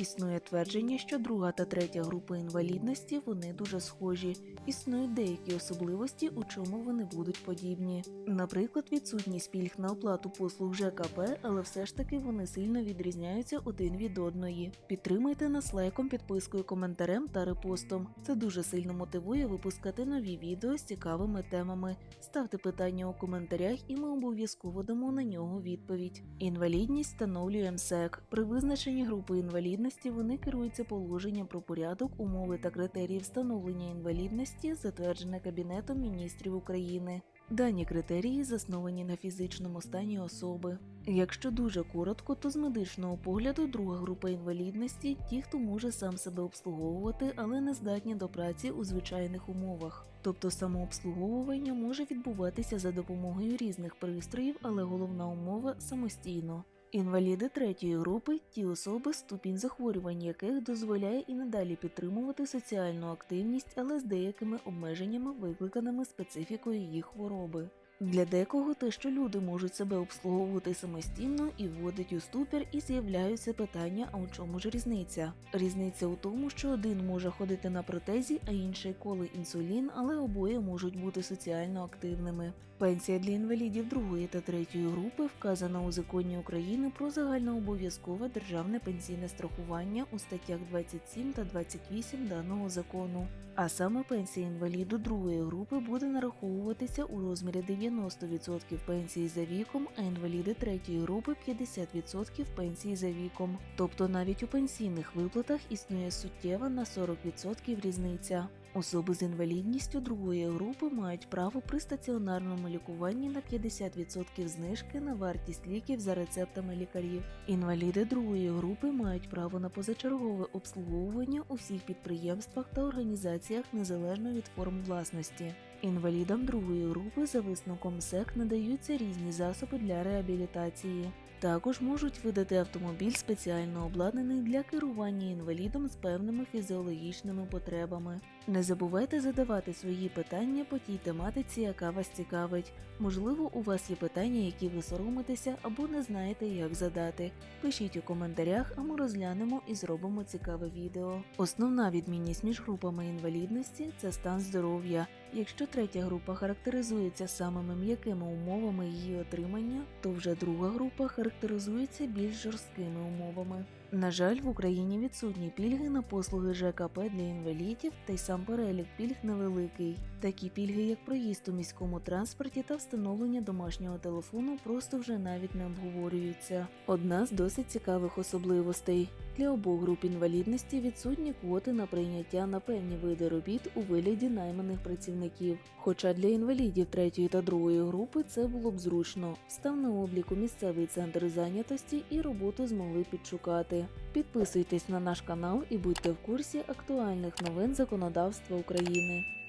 Існує твердження, що друга та третя групи інвалідності вони дуже схожі. Існують деякі особливості, у чому вони будуть подібні. Наприклад, відсутність пільг на оплату послуг ЖКП, але все ж таки вони сильно відрізняються один від одної. Підтримайте нас лайком, підпискою, коментарем та репостом. Це дуже сильно мотивує випускати нові відео з цікавими темами. Ставте питання у коментарях, і ми обов'язково дамо на нього відповідь. Інвалідність встановлює МСЕК. При визначенні групи інвалідності вони керуються положенням про порядок, умови та критерії встановлення інвалідності, затверджене Кабінетом міністрів України. Дані критерії засновані на фізичному стані особи. Якщо дуже коротко, то з медичного погляду друга група інвалідності ті, хто може сам себе обслуговувати, але не здатні до праці у звичайних умовах. Тобто самообслуговування може відбуватися за допомогою різних пристроїв, але головна умова самостійно. Інваліди третьої групи ті особи, ступінь захворювань яких дозволяє і надалі підтримувати соціальну активність, але з деякими обмеженнями, викликаними специфікою їх хвороби. Для декого те, що люди можуть себе обслуговувати самостійно і вводить у ступір, і з'являються питання: а у чому ж різниця? Різниця у тому, що один може ходити на протезі, а інший коле інсулін, але обоє можуть бути соціально активними. Пенсія для інвалідів другої та третьої групи вказана у законі України про загальнообов'язкове державне пенсійне страхування у статтях 27 та 28 даного закону. А саме пенсія інваліду другої групи буде нараховуватися у розмірі 90% пенсії за віком, а інваліди третьої групи 50% пенсії за віком. Тобто навіть у пенсійних виплатах існує суттєва на 40% різниця. Особи з інвалідністю другої групи мають право при стаціонарному лікуванні на 50% знижки на вартість ліків за рецептами лікарів. Інваліди другої групи мають право на позачергове обслуговування у всіх підприємствах та організаціях незалежно від форм власності. Інвалідам другої групи за висновком СЕК надаються різні засоби для реабілітації. Також можуть видати автомобіль спеціально обладнаний для керування інвалідом з певними фізіологічними потребами. Не забувайте задавати свої питання по тій тематиці, яка вас цікавить. Можливо, у вас є питання, які ви соромитеся або не знаєте, як задати. Пишіть у коментарях, а ми розглянемо і зробимо цікаве відео. Основна відмінність між групами інвалідності це стан здоров'я. Якщо третя група характеризується самими м'якими умовами її отримання, то вже друга група характеризується більш жорсткими умовами. На жаль, в Україні відсутні пільги на послуги ЖКП для інвалідів, та й сам перелік пільг невеликий. Такі пільги, як проїзд у міському транспорті та встановлення домашнього телефону, просто вже навіть не обговорюються. Одна з досить цікавих особливостей для обох груп інвалідності відсутні квоти на прийняття на певні види робіт у вигляді найманих працівників. Хоча для інвалідів третьої та другої групи це було б зручно. Став на обліку місцевий центр зайнятості і роботу змогли підшукати. Підписуйтесь на наш канал і будьте в курсі актуальних новин законодавства України.